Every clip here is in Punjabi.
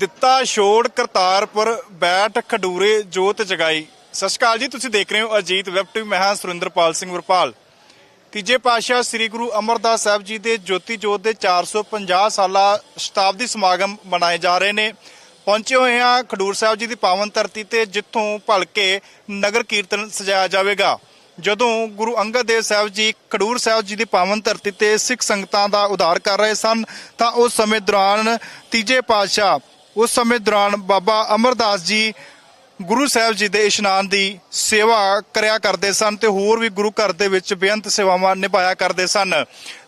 ਦਿੱਤਾ ਛੋੜ ਕਰਤਾਰਪੁਰ ਬੈਠ ਖਡੂਰੇ ਜੋਤ ਜਗਾਈ। ਸਤਿ ਸ਼੍ਰੀ ਅਕਾਲ ਜੀ, ਤੁਸੀਂ ਦੇਖ ਰਹੇ ਹੋ ਅਜੀਤ ਵੈਬ ਟੀਵੀ, ਮੈਂ ਹਾਂ ਸੁਰਿੰਦਰਪਾਲ ਸਿੰਘ ਵਰਪਾਲ। ਤੀਜੇ ਪਾਤਸ਼ਾਹ ਸ੍ਰੀ ਗੁਰੂ ਅਮਰਦਾਸ ਸਾਹਿਬ ਜੀ ਦੇ ਜੋਤੀ ਜੋਤ ਦੇ 450 ਸਾਲਾ ਸ਼ਤਾਬਦੀ ਸਮਾਗਮ ਮਨਾਏ ਜਾ ਰਹੇ ਨੇ। ਪਹੁੰਚੇ ਹੋਏ ਹਾਂ ਖਡੂਰ ਸਾਹਿਬ ਜੀ ਦੀ ਪਾਵਨ ਧਰਤੀ ਤੇ, ਜਿੱਥੋਂ ਭਲਕੇ ਨਗਰ ਕੀਰਤਨ ਸਜਾਇਆ ਜਾਵੇਗਾ। ਜਦੋਂ ਗੁਰੂ ਅੰਗਦ ਦੇਵ ਸਾਹਿਬ ਜੀ ਖਡੂਰ ਸਾਹਿਬ ਜੀ ਦੀ ਪਾਵਨ ਧਰਤੀ ਤੇ ਸਿੱਖ ਸੰਗਤਾਂ ਦਾ ਉਧਾਰ ਕਰ ਰਹੇ ਸਨ, ਤਾਂ ਉਸ ਸਮੇਂ ਦੌਰਾਨ ਤੀਜੇ ਪਾਤਸ਼ਾਹ ਉਸ ਸਮੇਂ ਦੌਰਾਨ ਬਾਬਾ ਅਮਰਦਾਸ ਜੀ ਗੁਰੂ ਸਾਹਿਬ ਜੀ ਦੇ ਇਸ਼ਨਾਨ ਦੀ ਸੇਵਾ ਕਰਿਆ ਕਰਦੇ ਸਨ ਤੇ ਹੋਰ ਵੀ ਗੁਰੂ ਘਰ ਦੇ ਵਿੱਚ ਬੇਅੰਤ ਸੇਵਾਵਾਂ ਨਿਭਾਇਆ ਕਰਦੇ ਸਨ।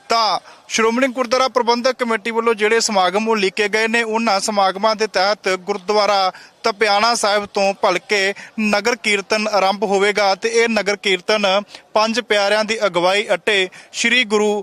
ਤਾਂ ਸ਼੍ਰੋਮਣੀ ਗੁਰਦੁਆਰਾ ਪ੍ਰਬੰਧਕ ਕਮੇਟੀ ਵੱਲੋਂ ਜਿਹੜੇ ਸਮਾਗਮ ਉਹ ਲਿਖੇ ਗਏ ਨੇ, ਉਹਨਾਂ ਸਮਾਗਮਾਂ ਦੇ ਤਹਿਤ ਗੁਰਦੁਆਰਾ ਤਪਿਆਣਾ ਸਾਹਿਬ ਤੋਂ ਭਲਕੇ ਨਗਰ ਕੀਰਤਨ ਆਰੰਭ ਹੋਵੇਗਾ ਤੇ ਇਹ ਨਗਰ ਕੀਰਤਨ ਪੰਜ ਪਿਆਰਿਆਂ ਦੀ ਅਗਵਾਈ ਅਤੇ ਸ੍ਰੀ ਗੁਰੂ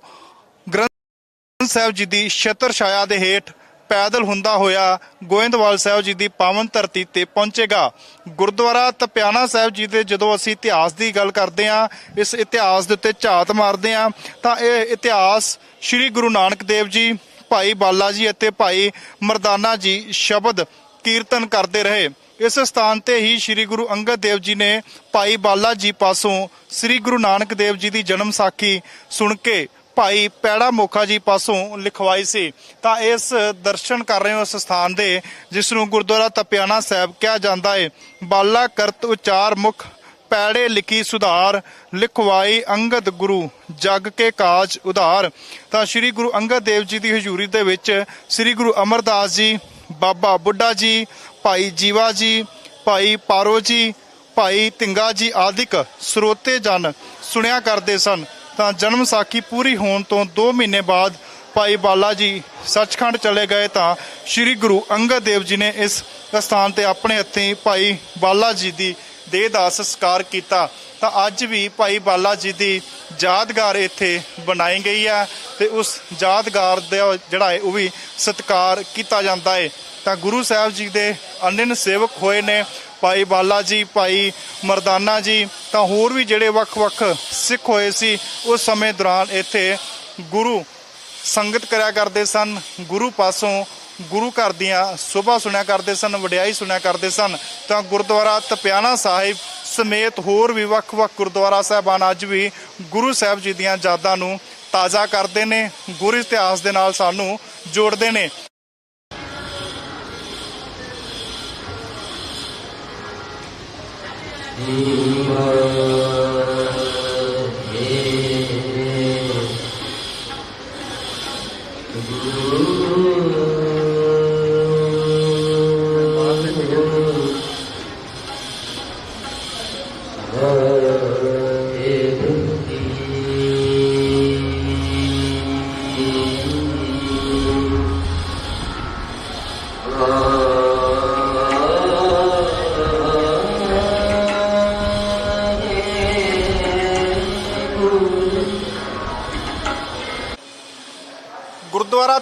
ਗ੍ਰੰਥ ਸਾਹਿਬ ਜੀ ਦੀ ਛਤਰ ਛਾਇਆ ਦੇ ਹੇਠ ਪੈਦਲ ਹੁੰਦਾ ਹੋਇਆ ਗੋਇੰਦਵਾਲ ਸਾਹਿਬ ਜੀ ਦੀ ਪਾਵਨ ਧਰਤੀ ਤੇ ਪਹੁੰਚੇਗਾ। ਗੁਰਦੁਆਰਾ ਤਪਿਆਣਾ ਸਾਹਿਬ ਜੀ ਦੇ ਜਦੋਂ ਅਸੀਂ ਇਤਿਹਾਸ ਦੀ ਗੱਲ ਕਰਦੇ ਹਾਂ, ਇਸ ਇਤਿਹਾਸ ਦੇ ਉੱਤੇ ਝਾਤ ਮਾਰਦੇ ਹਾਂ, ਤਾਂ ਇਹ ਇਤਿਹਾਸ ਸ੍ਰੀ ਗੁਰੂ ਨਾਨਕ ਦੇਵ ਜੀ, ਭਾਈ ਬਾਲਾ ਜੀ ਅਤੇ ਭਾਈ ਮਰਦਾਨਾ ਜੀ ਸ਼ਬਦ ਕੀਰਤਨ ਕਰਦੇ ਰਹੇ। ਇਸ ਸਥਾਨ ਤੇ ਹੀ ਸ੍ਰੀ ਗੁਰੂ ਅੰਗਦ ਦੇਵ ਜੀ ਨੇ ਭਾਈ ਬਾਲਾ ਜੀ ਪਾਸੋਂ ਸ੍ਰੀ ਗੁਰੂ ਨਾਨਕ ਦੇਵ ਜੀ ਦੀ ਜਨਮ ਸਾਖੀ ਸੁਣ ਕੇ ਭਾਈ ਪੈੜਾ ਮੋਖਾ ਜੀ ਪਾਸੋਂ ਲਿਖਵਾਈ ਸੀ। ਤਾਂ ਇਸ ਦਰਸ਼ਨ ਕਰ ਰਹੇ ਹੋ ਇਸ ਸਥਾਨ ਦੇ, ਜਿਸ ਨੂੰ ਗੁਰਦੁਆਰਾ ਤਪਿਆਣਾ ਸਾਹਿਬ ਕਿਹਾ ਜਾਂਦਾ ਹੈ ਬਾਲਾ ਕਰਤ ਉਚਾਰ ਮੁਖ, ਪੈੜੇ ਲਿਖੀ ਸੁਧਾਰ, ਲਿਖਵਾਈ ਅੰਗਦ ਗੁਰੂ, ਜਗ ਕੇ ਕਾਜ ਉਧਾਰ। ਤਾਂ ਸ੍ਰੀ ਗੁਰੂ ਅੰਗਦ ਦੇਵ ਜੀ ਦੀ ਹਜ਼ੂਰੀ ਦੇ ਵਿੱਚ ਸ੍ਰੀ ਗੁਰੂ ਅਮਰਦਾਸ ਜੀ, ਬਾਬਾ ਬੁੱਢਾ ਜੀ, ਭਾਈ ਜੀਵਾ ਜੀ, ਭਾਈ ਪਾਰੋ ਜੀ, ਭਾਈ ਤਿੰਗਾ ਜੀ ਆਦਿਕ ਸਰੋਤੇ ਜਨ ਸੁਣਿਆ ਕਰਦੇ ਸਨ। ਤਾਂ ਜਨਮ ਸਾਖੀ ਪੂਰੀ ਹੋਣ ਤੋਂ 2 ਮਹੀਨੇ ਬਾਅਦ ਭਾਈ ਬਾਲਾ ਜੀ ਸੱਚਖੰਡ ਚਲੇ ਗਏ ਤਾਂ ਸ੍ਰੀ ਗੁਰੂ ਅੰਗਦ ਦੇਵ ਜੀ ਨੇ ਇਸ ਸਥਾਨ ਤੇ ਆਪਣੇ ਹੱਥੀਂ ਭਾਈ ਬਾਲਾ ਜੀ ਦੀ ਦੇਹ ਦਾ ਸੰਸਕਾਰ ਕੀਤਾ। ਤਾਂ ਅੱਜ ਵੀ ਭਾਈ ਬਾਲਾ ਜੀ ਦੀ ਯਾਦਗਾਰ ਇੱਥੇ ਬਣਾਈ ਗਈ ਹੈ ਤੇ ਉਸ ਯਾਦਗਾਰ ਦਾ ਜਿਹੜਾ ਹੈ ਉਹ ਵੀ ਸਤਿਕਾਰ ਕੀਤਾ ਜਾਂਦਾ ਹੈ। ਤਾਂ ਗੁਰੂ ਸਾਹਿਬ ਜੀ ਦੇ ਅਨੰਨ ਸੇਵਕ ਹੋਏ ਨੇ। ਭਾਈ ਬਾਲਾ ਜੀ, ਭਾਈ ਮਰਦਾਨਾ ਜੀ, ਤਾਂ ਹੋਰ ਵੀ ਜਿਹੜੇ ਵੱਖ-ਵੱਖ ਸਿੱਖ ਹੋਏ ਸੀ, ਉਸ ਸਮੇਂ ਦੌਰਾਨ ਇੱਥੇ ਗੁਰੂ ਸੰਗਤ ਕਰਿਆ ਕਰਦੇ ਸਨ, ਗੁਰੂ ਪਾਸੋਂ ਗੁਰੂ ਘਰ ਦੀਆਂ ਸੁਭਾ ਸੁਣਿਆ ਕਰਦੇ ਸਨ, ਵਡਿਆਈ ਸੁਣਿਆ ਕਰਦੇ ਸਨ, ਤਾਂ ਗੁਰਦੁਆਰਾ ਤਪਿਆਣਾ ਸਾਹਿਬ ਸਮੇਤ ਹੋਰ ਵੀ ਵੱਖ-ਵੱਖ ਗੁਰਦੁਆਰਾ ਸਾਹਿਬਾਨ ਅੱਜ ਵੀ ਗੁਰੂ ਸਾਹਿਬ ਜੀ ਦੀਆਂ ਯਾਦਾਂ ਨੂੰ ਤਾਜ਼ਾ ਕਰਦੇ ਨੇ, ਗੁਰੂ ਇਤਿਹਾਸ ਦੇ ਨਾਲ ਸਾਨੂੰ ਜੋੜਦੇ ਨੇ। ਗੁਰਦੁਆਰਾ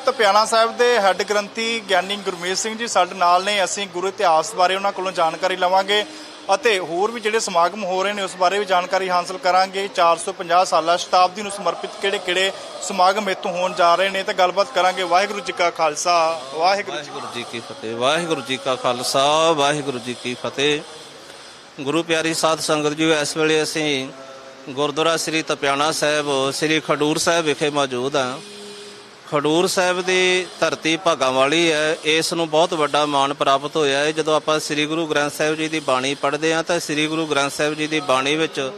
ਤਪਿਆਣਾ ਸਾਹਿਬ ਦੇ ਹੈੱਡ ਗ੍ਰੰਥੀ ਗਿਆਨੀ ਗੁਰਮੀਤ ਸਿੰਘ ਜੀ ਸਾਡੇ ਨਾਲ ਨੇ। ਅਸੀਂ ਗੁਰੂ ਇਤਿਹਾਸ ਬਾਰੇ ਉਹਨਾਂ ਕੋਲੋਂ ਜਾਣਕਾਰੀ ਲਵਾਂਗੇ ਅਤੇ ਹੋਰ ਵੀ ਜਿਹੜੇ ਸਮਾਗਮ ਹੋ ਰਹੇ ਨੇ ਉਸ ਬਾਰੇ ਵੀ ਜਾਣਕਾਰੀ ਹਾਸਲ ਕਰਾਂਗੇ। 450 ਸਾਲਾ ਸ਼ਤਾਬਦੀ ਨੂੰ ਸਮਰਪਿਤ ਕਿਹੜੇ-ਕਿਹੜੇ ਸਮਾਗਮ ਇੱਥੋਂ ਹੋਣ ਜਾ ਰਹੇ ਨੇ ਤੇ ਗੱਲਬਾਤ ਕਰਾਂਗੇ। ਵਾਹਿਗੁਰੂ ਜੀ ਕਾ ਖਾਲਸਾ। ਵਾਹਿਗੁਰੂ ਵਾਹਿਗੁਰੂ ਜੀ ਕੀ ਫਤਿਹ। ਵਾਹਿਗੁਰੂ ਜੀ ਕਾ ਖਾਲਸਾ। ਵਾਹਿਗੁਰੂ ਜੀ ਕੀ ਫਤਿਹ। ਗੁਰੂ ਪਿਆਰੀ ਸਾਧ ਸੰਗਤ ਜੀ, ਇਸ ਵੇਲੇ ਅਸੀਂ ਗੁਰਦੁਆਰਾ ਸ੍ਰੀ ਤਪਿਆਣਾ ਸਾਹਿਬ, ਸ੍ਰੀ ਖਡੂਰ ਸਾਹਿਬ ਵਿਖੇ ਮੌਜੂਦ ਹਾਂ। ਖਡੂਰ ਸਾਹਿਬ ਦੀ ਧਰਤੀ ਭਾਗਾਂ ਵਾਲੀ ਹੈ। ਇਸ ਨੂੰ ਬਹੁਤ ਵੱਡਾ ਮਾਣ ਪ੍ਰਾਪਤ ਹੋਇਆ ਹੈ। ਜਦੋਂ ਆਪਾਂ ਸ੍ਰੀ ਗੁਰੂ ਗ੍ਰੰਥ ਸਾਹਿਬ ਜੀ ਦੀ ਬਾਣੀ ਪੜ੍ਹਦੇ ਹਾਂ ਤਾਂ ਸ੍ਰੀ ਗੁਰੂ ਗ੍ਰੰਥ ਸਾਹਿਬ ਜੀ ਦੀ ਬਾਣੀ ਵਿੱਚ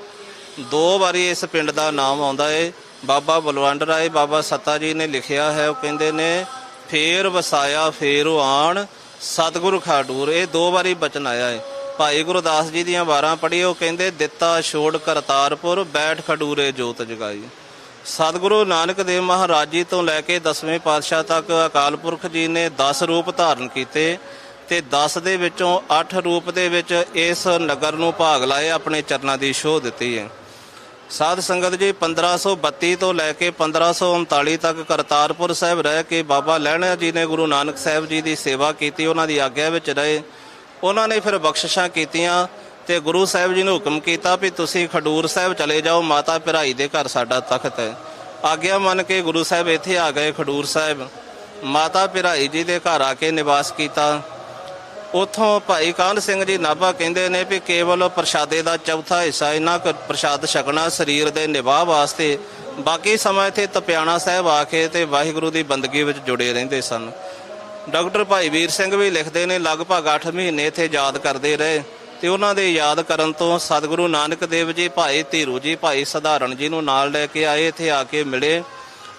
ਦੋ ਵਾਰੀ ਇਸ ਪਿੰਡ ਦਾ ਨਾਮ ਆਉਂਦਾ ਹੈ। ਬਾਬਾ ਬਲਵੰਡ ਰਾਏ, ਬਾਬਾ ਸੱਤਾ ਜੀ ਨੇ ਲਿਖਿਆ ਹੈ। ਉਹ ਕਹਿੰਦੇ ਨੇ, ਫੇਰ ਵਸਾਇਆ, ਫੇਰ ਉਹ ਆਣ। ਸਤਿਗੁਰੂ ਖਾਡੂਰ। ਇਹ ਦੋ ਵਾਰੀ ਬਚਨ ਆਇਆ ਹੈ। ਭਾਈ ਗੁਰਦਾਸ ਜੀ ਦੀਆਂ ਵਾਰਾਂ ਪੜ੍ਹੀ ਉਹ ਕਹਿੰਦੇ, ਦਿੱਤਾ ਛੋੜ ਕਰਤਾਰਪੁਰ, ਬੈਠ ਖਡੂਰੇ ਜੋਤ ਜਗਾਈ। ਸਤਿਗੁਰੂ ਨਾਨਕ ਦੇਵ ਮਹਾਰਾਜ ਜੀ ਤੋਂ ਲੈ ਕੇ 10ਵੇਂ ਪਾਤਸ਼ਾਹ ਤੱਕ ਅਕਾਲ ਪੁਰਖ ਜੀ ਨੇ 10 ਰੂਪ ਧਾਰਨ ਕੀਤੇ ਤੇ 10 ਦੇ ਵਿੱਚੋਂ 8 ਰੂਪ ਦੇ ਵਿੱਚ ਇਸ ਨਗਰ ਨੂੰ ਭਾਗ ਲਾਏ, ਆਪਣੇ ਚਰਨਾਂ ਦੀ ਸ਼ੋਅ ਦਿੱਤੀ ਹੈ। ਸਾਧ ਸੰਗਤ ਜੀ 1532 ਤੋਂ ਲੈ ਕੇ 1539 ਤੱਕ ਕਰਤਾਰਪੁਰ ਸਾਹਿਬ ਰਹਿ ਕੇ ਬਾਬਾ ਲਹਿਣਾ ਜੀ ਨੇ ਗੁਰੂ ਨਾਨਕ ਸਾਹਿਬ ਜੀ ਦੀ ਸੇਵਾ ਕੀਤੀ, ਉਹਨਾਂ ਦੀ ਆਗਿਆ ਵਿੱਚ ਰਹੇ। ਉਹਨਾਂ ਨੇ ਫਿਰ ਬਖਸ਼ਿਸ਼ਾਂ ਕੀਤੀਆਂ। ਤੇ ਗੁਰੂ ਸਾਹਿਬ ਜੀ ਨੇ ਹੁਕਮ ਕੀਤਾ ਵੀ ਤੁਸੀਂ ਖਡੂਰ ਸਾਹਿਬ ਚਲੇ ਜਾਓ, ਮਾਤਾ ਭਰਾਈ ਦੇ ਘਰ ਸਾਡਾ ਤਖਤ ਹੈ। ਆਗਿਆ ਮੰਨ ਕੇ ਗੁਰੂ ਸਾਹਿਬ ਇੱਥੇ ਆ ਗਏ ਖਡੂਰ ਸਾਹਿਬ। ਮਾਤਾ ਭਰਾਈ ਜੀ ਦੇ ਘਰ ਆ ਕੇ ਨਿਵਾਸ ਕੀਤਾ। ਉਥੋਂ ਭਾਈ ਕਾਹਨ ਸਿੰਘ ਜੀ ਨਾਭਾ ਕਹਿੰਦੇ ਨੇ ਵੀ ਕੇਵਲ ਪ੍ਰਸ਼ਾਦੇ ਦਾ ਚੌਥਾ ਹਿੱਸਾ ਇਹਨਾਂ ਕੁ ਪ੍ਰਸ਼ਾਦ ਛਕਣਾ ਸਰੀਰ ਦੇ ਨਿਵਾਹ ਵਾਸਤੇ। ਬਾਕੀ ਸਮਾਂ ਇੱਥੇ ਤਪਿਆਣਾ ਸਾਹਿਬ ਆ ਕੇ ਤੇ ਵਾਹਿਗੁਰੂ ਦੀ ਬੰਦਗੀ ਵਿੱਚ ਜੁੜੇ ਰਹਿੰਦੇ ਸਨ। ਡਾਕਟਰ ਭਾਈ ਵੀਰ ਸਿੰਘ ਵੀ ਲਿਖਦੇ ਨੇ, ਲਗਭਗ 8 ਮਹੀਨੇ ਇੱਥੇ ਯਾਦ ਕਰਦੇ ਰਹੇ। ਤੇ ਉਹਨਾਂ ਦੇ ਯਾਦ ਕਰਨ ਤੋਂ ਸਤਿਗੁਰੂ ਨਾਨਕ ਦੇਵ ਜੀ ਭਾਈ ਧੀਰੂ ਜੀ ਭਾਈ ਸਧਾਰਨ ਜੀ ਨੂੰ ਨਾਲ ਲੈ ਕੇ ਆਏ, ਇੱਥੇ ਆ ਕੇ ਮਿਲੇ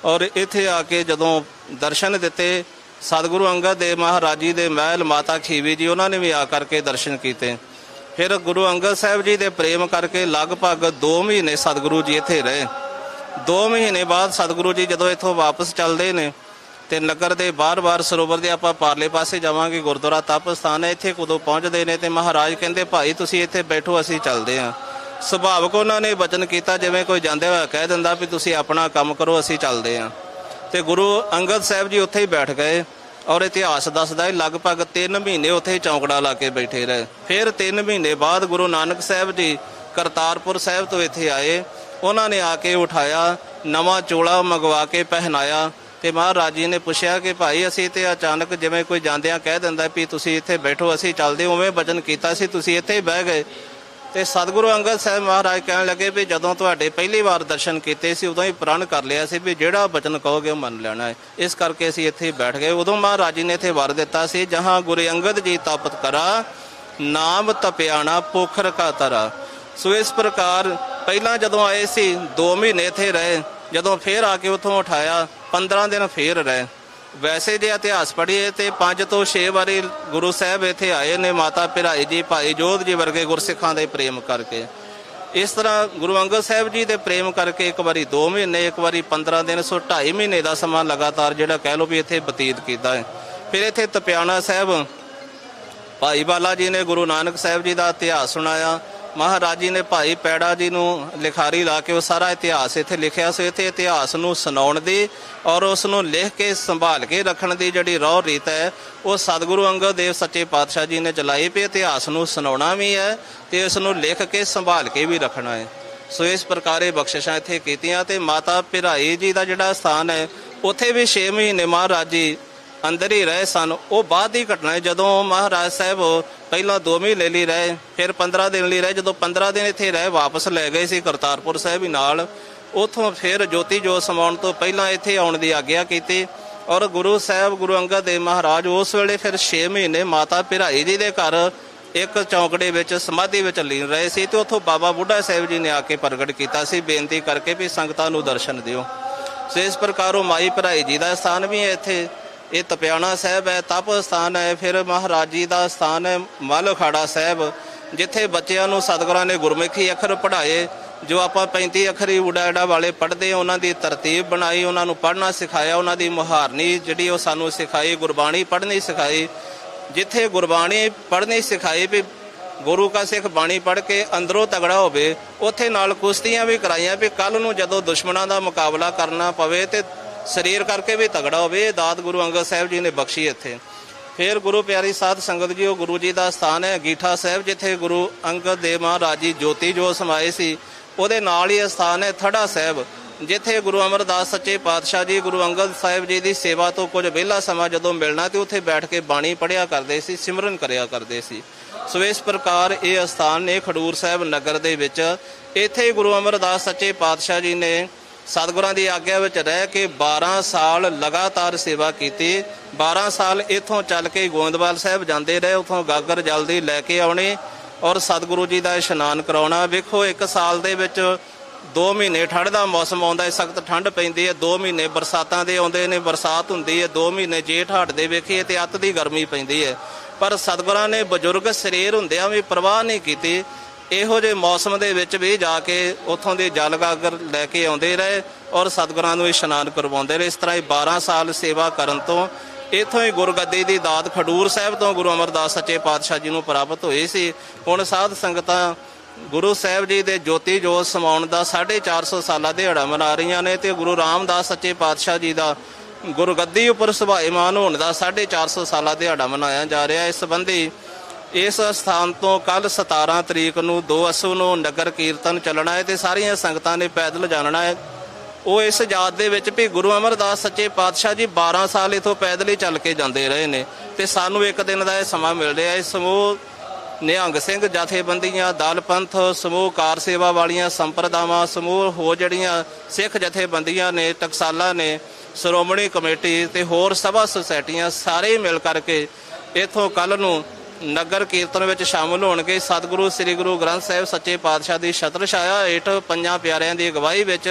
ਔਰ ਇੱਥੇ ਆ ਕੇ ਜਦੋਂ ਦਰਸ਼ਨ ਦਿੱਤੇ, ਸਤਿਗੁਰੂ ਅੰਗਦ ਦੇਵ ਮਹਾਰਾਜ ਜੀ ਦੇ ਮਹਿਲ, ਮਾਤਾ ਖੀਵੀ ਜੀ ਉਹਨਾਂ ਨੇ ਵੀ ਆ ਕਰਕੇ ਦਰਸ਼ਨ ਕੀਤੇ। ਫਿਰ ਗੁਰੂ ਅੰਗਦ ਸਾਹਿਬ ਜੀ ਦੇ ਪ੍ਰੇਮ ਕਰਕੇ ਲਗਭਗ 2 ਮਹੀਨੇ ਸਤਿਗੁਰੂ ਜੀ ਇੱਥੇ ਰਹੇ। 2 ਮਹੀਨੇ ਬਾਅਦ ਸਤਿਗੁਰੂ ਜੀ ਜਦੋਂ ਇੱਥੋਂ ਵਾਪਸ ਚੱਲਦੇ ਨੇ ਤੇ ਨਗਰ ਦੇ ਬਾਰ-ਬਾਰ ਸਰੋਵਰ ਦੇ ਆਪਾਂ ਪਾਰਲੇ ਪਾਸੇ ਜਾਵਾਂਗੇ, ਗੁਰਦੁਆਰਾ ਤਪ ਸਥਾਨ ਹੈ, ਇੱਥੇ ਕਦੋਂ ਪਹੁੰਚਦੇ ਨੇ ਤੇ ਮਹਾਰਾਜ ਕਹਿੰਦੇ, ਭਾਈ, ਤੁਸੀਂ ਇੱਥੇ ਬੈਠੋ, ਅਸੀਂ ਚੱਲਦੇ ਹਾਂ। ਸੁਭਾਵਕ ਉਹਨਾਂ ਨੇ ਵਚਨ ਕੀਤਾ, ਜਿਵੇਂ ਕੋਈ ਜਾਂਦੇ ਹੋਇਆ ਕਹਿ ਦਿੰਦਾ ਵੀ ਤੁਸੀਂ ਆਪਣਾ ਕੰਮ ਕਰੋ, ਅਸੀਂ ਚੱਲਦੇ ਹਾਂ। ਤੇ ਗੁਰੂ ਅੰਗਦ ਸਾਹਿਬ ਜੀ ਉੱਥੇ ਹੀ ਬੈਠ ਗਏ ਔਰ ਇਤਿਹਾਸ ਦੱਸਦਾ ਹੈ, ਲਗਭਗ 3 ਮਹੀਨੇ ਉੱਥੇ ਹੀ ਚੌਂਕੜਾ ਲਾ ਕੇ ਬੈਠੇ ਰਹੇ। ਫਿਰ 3 ਮਹੀਨੇ ਬਾਅਦ ਗੁਰੂ ਨਾਨਕ ਸਾਹਿਬ ਜੀ ਕਰਤਾਰਪੁਰ ਸਾਹਿਬ ਤੋਂ ਇੱਥੇ ਆਏ। ਉਹਨਾਂ ਨੇ ਆ ਕੇ ਉਠਾਇਆ, ਨਵਾਂ ਚੋਲਾ ਮੰਗਵਾ ਕੇ ਪਹਿਨਾਇਆ। ਤੇ ਮਹਾਰਾਜ ਜੀ ਨੇ ਪੁੱਛਿਆ ਕਿ ਭਾਈ ਅਸੀਂ ਤੇ ਅਚਾਨਕ ਜਿਵੇਂ ਕੋਈ ਜਾਂਦਿਆਂ ਕਹਿ ਦਿੰਦਾ ਵੀ ਤੁਸੀਂ ਇੱਥੇ ਬੈਠੋ, ਅਸੀਂ ਚੱਲਦੇ ਉਵੇਂ ਵਚਨ ਕੀਤਾ ਸੀ, ਤੁਸੀਂ ਇੱਥੇ ਹੀ ਬਹਿ ਗਏ। ਤੇ ਸਤਿਗੁਰੂ ਅੰਗਦ ਸਾਹਿਬ ਮਹਾਰਾਜ ਕਹਿਣ ਲੱਗੇ ਵੀ ਜਦੋਂ ਤੁਹਾਡੇ ਪਹਿਲੀ ਵਾਰ ਦਰਸ਼ਨ ਕੀਤੇ ਸੀ, ਉਦੋਂ ਹੀ ਪ੍ਰਣ ਕਰ ਲਿਆ ਸੀ ਵੀ ਜਿਹੜਾ ਬਚਨ ਕਹੋਗੇ ਉਹ ਮੰਨ ਲੈਣਾ ਹੈ। ਇਸ ਕਰਕੇ ਅਸੀਂ ਇੱਥੇ ਹੀ ਬੈਠ ਗਏ। ਉਦੋਂ ਮਹਾਰਾਜ ਜੀ ਨੇ ਇੱਥੇ ਵਰ ਦਿੱਤਾ ਸੀ, ਜਹਾਂ ਗੁਰੂ ਅੰਗਦ ਜੀ ਤਾਪਤ ਕਰਾ, ਨਾਮ ਤਪਿਆਣਾ ਪੋਖਰ ਕਾ ਤਰਾ। ਸੋ ਇਸ ਪ੍ਰਕਾਰ ਪਹਿਲਾਂ ਜਦੋਂ ਆਏ ਸੀ 2 ਮਹੀਨੇ ਇੱਥੇ ਰਹੇ ਜਦੋਂ ਫੇਰ ਆ ਕੇ ਉੱਥੋਂ ਉਠਾਇਆ 15 ਦਿਨ ਫੇਰ ਰਹੇ। ਵੈਸੇ ਜੇ ਇਤਿਹਾਸ ਪੜ੍ਹੀਏ ਤੇ 5 ਤੋਂ 6 ਵਾਰੀ ਗੁਰੂ ਸਾਹਿਬ ਇੱਥੇ ਆਏ ਨੇ, ਮਾਤਾ ਭਿਰਾਈ ਜੀ, ਭਾਈ ਜੋਧ ਜੀ ਵਰਗੇ ਗੁਰਸਿੱਖਾਂ ਦੇ ਪ੍ਰੇਮ ਕਰਕੇ। ਇਸ ਤਰ੍ਹਾਂ ਗੁਰੂ ਅੰਗਦ ਸਾਹਿਬ ਜੀ ਦੇ ਪ੍ਰੇਮ ਕਰਕੇ ਇੱਕ ਵਾਰੀ 2 ਮਹੀਨੇ, ਇੱਕ ਵਾਰੀ 15 ਦਿਨ, ਸੋ 2.5 ਮਹੀਨੇ ਦਾ ਸਮਾਂ ਲਗਾਤਾਰ ਜਿਹੜਾ ਕਹਿ ਲਓ ਵੀ ਇੱਥੇ ਬਤੀਤ ਕੀਤਾ ਹੈ। ਫਿਰ ਇੱਥੇ ਤਪਿਆਣਾ ਸਾਹਿਬ, ਭਾਈ ਬਾਲਾ ਜੀ ਨੇ ਗੁਰੂ ਨਾਨਕ ਸਾਹਿਬ ਜੀ ਦਾ ਇਤਿਹਾਸ ਸੁਣਾਇਆ। ਮਹਾਰਾਜ ਜੀ ਨੇ ਭਾਈ ਪੈੜਾ ਜੀ ਨੂੰ ਲਿਖਾਰੀ ਲਾ ਕੇ ਉਹ ਸਾਰਾ ਇਤਿਹਾਸ ਇੱਥੇ ਲਿਖਿਆ ਸੀ। ਇੱਥੇ ਇਤਿਹਾਸ ਨੂੰ ਸੁਣਾਉਣ ਦੀ ਔਰ ਉਸ ਨੂੰ ਲਿਖ ਕੇ ਸੰਭਾਲ ਕੇ ਰੱਖਣ ਦੀ ਜਿਹੜੀ ਰੋਹ ਰੀਤ ਹੈ, ਉਹ ਸਤਿਗੁਰੂ ਅੰਗਦ ਦੇਵ ਸੱਚੇ ਪਾਤਸ਼ਾਹ ਜੀ ਨੇ ਚਲਾਈ ਪਈ ਇਤਿਹਾਸ ਨੂੰ ਸੁਣਾਉਣਾ ਵੀ ਹੈ ਤੇ ਇਸ ਨੂੰ ਲਿਖ ਕੇ ਸੰਭਾਲ ਕੇ ਵੀ ਰੱਖਣਾ ਹੈ। ਸੋ ਇਸ ਪ੍ਰਕਾਰੇ ਬਖਸ਼ਿਸ਼ਾਂ ਇੱਥੇ ਕੀਤੀਆਂ ਤੇ ਮਾਤਾ ਭਿਰਾਈ ਜੀ ਦਾ ਜਿਹੜਾ ਸਥਾਨ ਹੈ, ਉੱਥੇ ਵੀ 6 ਮਹੀਨੇ ਮਹਾਰਾਜ ਜੀ ਅੰਦਰ ਹੀ ਰਹੇ ਸਨ। ਉਹ ਬਾਅਦ ਦੀ ਘਟਨਾ ਹੈ, ਜਦੋਂ ਮਹਾਰਾਜ ਸਾਹਿਬ ਪਹਿਲਾਂ 2 ਮਹੀਨੇ ਲਈ ਰਹੇ, ਫਿਰ 15 ਦਿਨ ਲਈ ਰਹੇ, ਜਦੋਂ 15 ਦਿਨ ਇੱਥੇ ਰਹੇ, ਵਾਪਸ ਲੈ ਗਏ ਸੀ ਕਰਤਾਰਪੁਰ ਸਾਹਿਬ ਨਾਲ। ਉਥੋਂ ਫਿਰ ਜੋਤੀ ਜੋਤ ਸਮਾਉਣ ਤੋਂ ਪਹਿਲਾਂ ਇੱਥੇ ਆਉਣ ਦੀ ਆਗਿਆ ਕੀਤੀ ਔਰ ਗੁਰੂ ਸਾਹਿਬ, ਗੁਰੂ ਅੰਗਦ ਦੇਵ ਮਹਾਰਾਜ ਉਸ ਵੇਲੇ ਫਿਰ 6 ਮਹੀਨੇ ਮਾਤਾ ਭਿਰਾਈ ਜੀ ਦੇ ਘਰ ਇੱਕ ਚੌਂਕੜੇ ਵਿੱਚ, ਸਮਾਧੀ ਵਿੱਚ ਲੀਨ ਰਹੇ ਸੀ ਤੇ ਉੱਥੋਂ ਬਾਬਾ ਬੁੱਢਾ ਸਾਹਿਬ ਜੀ ਨੇ ਆ ਕੇ ਪ੍ਰਗਟ ਕੀਤਾ ਸੀ, ਬੇਨਤੀ ਕਰਕੇ ਵੀ ਸੰਗਤਾਂ ਨੂੰ ਦਰਸ਼ਨ ਦਿਓ। ਸੋ ਇਸ ਪ੍ਰਕਾਰ ਉਹ ਮਾਈ ਭਰਾਈ ਜੀ ਦਾ ਸਥਾਨ ਵੀ ਹੈ ਇੱਥੇ। ਇਹ ਤਪਿਆਣਾ ਸਾਹਿਬ ਹੈ, ਤਪ ਸਥਾਨ ਹੈ, ਫਿਰ ਮਹਾਰਾਜ ਜੀ ਦਾ ਸਥਾਨ ਹੈ ਮਲ ਅਖਾੜਾ ਸਾਹਿਬ, ਜਿੱਥੇ ਬੱਚਿਆਂ ਨੂੰ ਸਤਿਗੁਰਾਂ ਨੇ ਗੁਰਮੁਖੀ ਅੱਖਰ ਪੜ੍ਹਾਏ, ਜੋ ਆਪਾਂ 35 ਅੱਖਰੀ ਉਡਾੜਾ ਵਾਲੇ ਪੜ੍ਹਦੇ ਉਹਨਾਂ ਦੀ ਤਰਤੀਬ ਬਣਾਈ, ਉਹਨਾਂ ਨੂੰ ਪੜ੍ਹਨਾ ਸਿਖਾਇਆ, ਉਹਨਾਂ ਦੀ ਮੁਹਾਰਨੀ ਜਿਹੜੀ ਉਹ ਸਾਨੂੰ ਸਿਖਾਈ, ਗੁਰਬਾਣੀ ਪੜ੍ਹਨੀ ਸਿਖਾਈ, ਜਿੱਥੇ ਗੁਰਬਾਣੀ ਪੜ੍ਹਨੀ ਸਿਖਾਈ ਵੀ ਗੁਰੂ ਕਾ ਸਿੱਖ ਬਾਣੀ ਪੜ੍ਹ ਕੇ ਅੰਦਰੋਂ ਤਗੜਾ ਹੋਵੇ, ਉੱਥੇ ਨਾਲ ਕੁਸ਼ਤੀਆਂ ਵੀ ਕਰਾਈਆਂ ਵੀ ਕੱਲ ਨੂੰ ਜਦੋਂ ਦੁਸ਼ਮਣਾਂ ਦਾ ਮੁਕਾਬਲਾ ਕਰਨਾ ਪਵੇ ਤੇ ਸਰੀਰ ਕਰਕੇ ਵੀ ਤਗੜਾ ਹੋਵੇ, ਇਹ ਦਾਤ ਗੁਰੂ ਅੰਗਦ ਸਾਹਿਬ ਜੀ ਨੇ ਬਖਸ਼ੀ ਇੱਥੇ। ਫਿਰ ਗੁਰੂ ਪਿਆਰੀ ਸਾਧ ਸੰਗਤ ਜੀ, ਉਹ ਗੁਰੂ ਜੀ ਦਾ ਸਥਾਨ ਹੈ ਗੀਠਾ ਸਾਹਿਬ, ਜਿੱਥੇ ਗੁਰੂ ਅੰਗਦ ਦੇਵ ਮਹਾਰਾਜ ਜੀ ਜੋਤੀ ਜੋ ਸਮਾਏ ਸੀ। ਉਹਦੇ ਨਾਲ ਹੀ ਇਹ ਸਥਾਨ ਹੈ ਥੜਾ ਸਾਹਿਬ, ਜਿੱਥੇ ਗੁਰੂ ਅਮਰਦਾਸ ਸੱਚੇ ਪਾਤਸ਼ਾਹ ਜੀ, ਗੁਰੂ ਅੰਗਦ ਸਾਹਿਬ ਜੀ ਦੀ ਸੇਵਾ ਤੋਂ ਕੁਝ ਵਿਹਲਾ ਸਮਾਂ ਜਦੋਂ ਮਿਲਣਾ ਤੇ ਉੱਥੇ ਬੈਠ ਕੇ ਬਾਣੀ ਪੜਿਆ ਕਰਦੇ ਸੀ, ਸਿਮਰਨ ਕਰਿਆ ਕਰਦੇ ਸੀ। ਸੋ ਇਸ ਪ੍ਰਕਾਰ ਇਹ ਸਥਾਨ ਨੇ ਖਡੂਰ ਸਾਹਿਬ ਨਗਰ ਦੇ ਵਿੱਚ, ਇੱਥੇ ਗੁਰੂ ਅਮਰਦਾਸ ਸੱਚੇ ਪਾਤਸ਼ਾਹ ਜੀ ਨੇ ਸਤਿਗੁਰਾਂ ਦੀ ਆਗਿਆ ਵਿੱਚ ਰਹਿ ਕੇ 12 ਸਾਲ ਲਗਾਤਾਰ ਸੇਵਾ ਕੀਤੀ। 12 ਸਾਲ ਇੱਥੋਂ ਚੱਲ ਕੇ ਗੋਇੰਦਵਾਲ ਸਾਹਿਬ ਜਾਂਦੇ ਰਹੇ, ਉੱਥੋਂ ਗਾਗਰ ਜਲਦੀ ਲੈ ਕੇ ਆਉਣੇ ਔਰ ਸਤਿਗੁਰੂ ਜੀ ਦਾ ਇਸ਼ਨਾਨ ਕਰਾਉਣਾ। ਵੇਖੋ, ਇੱਕ ਸਾਲ ਦੇ ਵਿੱਚ 2 ਮਹੀਨੇ ਠੰਡ ਦਾ ਮੌਸਮ ਆਉਂਦਾ ਹੈ, ਸਖਤ ਠੰਡ ਪੈਂਦੀ ਹੈ 2 ਮਹੀਨੇ ਬਰਸਾਤਾਂ ਦੇ ਆਉਂਦੇ ਨੇ, ਬਰਸਾਤ ਹੁੰਦੀ ਹੈ 2 ਮਹੀਨੇ ਜੇਠ ਹੱਟ ਦੇ ਵੇਖੀਏ ਤੇ ਅੱਤ ਦੀ ਗਰਮੀ ਪੈਂਦੀ ਹੈ। ਪਰ ਸਤਿਗੁਰਾਂ ਨੇ ਬਜ਼ੁਰਗ ਸਰੀਰ ਹੁੰਦਿਆਂ ਵੀ ਪਰਵਾਹ ਨਹੀਂ ਕੀਤੀ। ਇਹੋ ਜਿਹੇ ਮੌਸਮ ਦੇ ਵਿੱਚ ਵੀ ਜਾ ਕੇ ਉੱਥੋਂ ਦੇ ਜਲ ਗਾਗਰ ਲੈ ਕੇ ਆਉਂਦੇ ਰਹੇ ਔਰ ਸਤਿਗੁਰਾਂ ਨੂੰ ਇਸ਼ਨਾਨ ਕਰਵਾਉਂਦੇ ਰਹੇ। ਇਸ ਤਰ੍ਹਾਂ ਹੀ 12 ਸਾਲ ਸੇਵਾ ਕਰਨ ਤੋਂ ਇੱਥੋਂ ਹੀ ਗੁਰਗੱਦੀ ਦੀ ਦਾਤ ਖਡੂਰ ਸਾਹਿਬ ਤੋਂ ਗੁਰੂ ਅਮਰਦਾਸ ਸੱਚੇ ਪਾਤਸ਼ਾਹ ਜੀ ਨੂੰ ਪ੍ਰਾਪਤ ਹੋਈ ਸੀ। ਹੁਣ ਸਾਧ ਸੰਗਤਾਂ ਗੁਰੂ ਸਾਹਿਬ ਜੀ ਦੇ ਜੋਤੀ ਜੋਤ ਸਮਾਉਣ ਦਾ 450 ਸਾਲਾ ਦਿਹਾੜਾ ਮਨਾ ਰਹੀਆਂ ਨੇ ਤੇ ਗੁਰੂ ਰਾਮਦਾਸ ਸੱਚੇ ਪਾਤਸ਼ਾਹ ਜੀ ਦਾ ਗੁਰਗੱਦੀ ਉੱਪਰ ਸੁਭਾਏਮਾਨ ਹੋਣ ਦਾ 450 ਸਾਲਾ ਦਿਹਾੜਾ ਮਨਾਇਆ ਜਾ ਰਿਹਾ। ਇਸ ਸੰਬੰਧੀ ਇਸ ਸਥਾਨ ਤੋਂ ਕੱਲ 17 ਤਰੀਕ ਨੂੰ 2 ਅਸੂ ਨੂੰ ਨਗਰ ਕੀਰਤਨ ਚੱਲਣਾ ਹੈ ਤੇ ਸਾਰੀਆਂ ਸੰਗਤਾਂ ਨੇ ਪੈਦਲ ਜਾਣਨਾ ਹੈ। ਉਹ ਇਸ ਯਾਦ ਦੇ ਵਿੱਚ ਵੀ ਗੁਰੂ ਅਮਰਦਾਸ ਸੱਚੇ ਪਾਤਸ਼ਾਹ ਜੀ 12 ਸਾਲ ਇਥੋਂ ਪੈਦਲ ਹੀ ਚੱਲ ਕੇ ਜਾਂਦੇ ਰਹੇ ਨੇ ਤੇ ਸਾਨੂੰ ਇੱਕ ਦਿਨ ਦਾ ਇਹ ਸਮਾਂ ਮਿਲ ਰਿਹਾ ਹੈ। ਸਮੂਹ ਨਿਹੰਗ ਸਿੰਘ ਜਥੇਬੰਦੀਆਂ ਦਲ ਪੰਥ ਸਮੂਹ ਕਾਰ ਸੇਵਾ ਵਾਲੀਆਂ ਸੰਪਰਦਾਵਾਂ, ਸਮੂਹ ਹੋ ਜਿਹੜੀਆਂ ਸਿੱਖ ਜਥੇਬੰਦੀਆਂ ਨੇ, ਟਕਸਾਲਾਂ ਨੇ, ਸ਼੍ਰੋਮਣੀ ਕਮੇਟੀ ਤੇ ਹੋਰ ਸਭਾ ਸੁਸਾਇਟੀਆਂ ਸਾਰੇ ਮਿਲ ਕਰਕੇ ਇਥੋਂ ਕੱਲ ਨੂੰ ਨਗਰ ਕੀਰਤਨ ਵਿੱਚ ਸ਼ਾਮਲ ਹੋਣਗੇ। ਸਤਿਗੁਰੂ, ਸ੍ਰੀ ਗੁਰੂ ਗ੍ਰੰਥ ਸਾਹਿਬ ਸੱਚੇ ਪਾਤਸ਼ਾਹ ਦੀ ਛਤਰ ਛਾਇਆ ਹੇਠ ਪੰਜਾਂ ਪਿਆਰਿਆਂ ਦੀ ਅਗਵਾਈ ਵਿੱਚ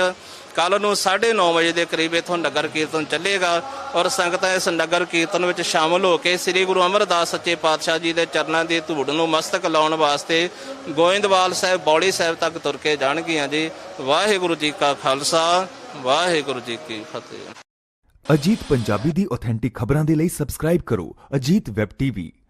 ਕੱਲ ਨੂੰ 9:30 ਵਜੇ ਦੇ ਕਰੀਬ ਇਥੋਂ ਨਗਰ ਕੀਰਤਨ ਚੱਲੇਗਾ ਔਰ ਸੰਗਤਾਂ ਇਸ ਨਗਰ ਕੀਰਤਨ ਵਿੱਚ ਸ਼ਾਮਲ ਹੋ ਕੇ ਸ੍ਰੀ ਗੁਰੂ ਅਮਰਦਾਸ ਸੱਚੇ ਪਾਤਸ਼ਾਹ ਜੀ ਦੇ ਚਰਨਾਂ ਦੀ ਧੂੜ ਨੂੰ ਮਸਤਕ ਲਾਉਣ ਵਾਸਤੇ ਗੋਇੰਦਵਾਲ ਸਾਹਿਬ, ਬੌੜੀ ਸਾਹਿਬ ਤੱਕ ਤੁਰ ਕੇ ਜਾਣਗੀਆਂ ਜੀ। ਵਾਹਿਗੁਰੂ ਜੀ ਕਾ ਖਾਲਸਾ, ਵਾਹਿਗੁਰੂ ਜੀ ਕੀ ਫਤਿਹ। ਅਜੀਤ ਪੰਜਾਬੀ ਦੀ ਆਥੈਂਟਿਕ ਖਬਰਾਂ ਦੇ ਲਈ ਸਬਸਕ੍ਰਾਈਬ ਕਰੋ ਅਜੀਤ ਵੈਬ ਟੀਵੀ